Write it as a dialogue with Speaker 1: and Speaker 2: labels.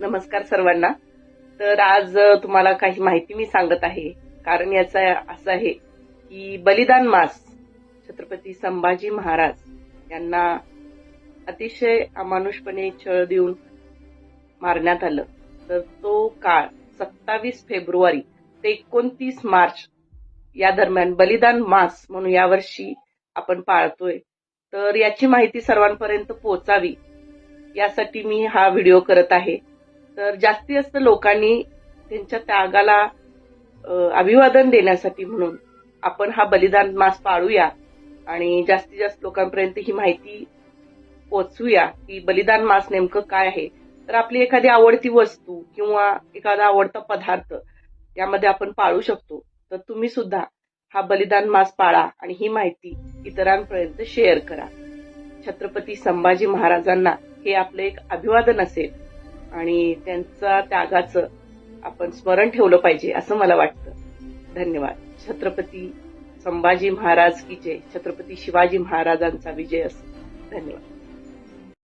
Speaker 1: नमस्कार सर्वांना. तर आज तुम्हाला काही माहिती मी सांगत आहे. कारण याचा असं आहे की बलिदान मास छत्रपती संभाजी महाराज यांना अतिशय अमानुषपणे छळ देऊन मारण्यात आलं. तर तो काळ सत्तावीस फेब्रुवारी ते एकोणतीस मार्च या दरम्यान बलिदान मास म्हणून यावर्षी आपण पाळतोय. तर याची माहिती सर्वांपर्यंत पोचावी यासाठी मी हा व्हिडिओ करत आहे. तर जास्तीत जास्त लोकांनी त्यांच्या त्यागाला अभिवादन देण्यासाठी म्हणून आपण हा बलिदान मास पाळूया आणि जास्तीत जास्त लोकांपर्यंत ही माहिती पोचवूया की बलिदान मास नेमकं काय आहे. तर आपली एखादी आवडती वस्तू किंवा एखादा आवडता पदार्थ यामध्ये आपण पाळू शकतो. तर तुम्ही सुद्धा हा बलिदान मास पाळा आणि ही माहिती इतरांपर्यंत शेअर करा. छत्रपती संभाजी महाराजांना हे आपलं एक अभिवादन असेल. आणि त्यांचा त्यागाचं आपण स्मरण ठेवलं पाहिजे असं मला वाटतं. धन्यवाद. छत्रपती संभाजी महाराज की जय. छत्रपती शिवाजी महाराजांचा विजय असो. धन्यवाद.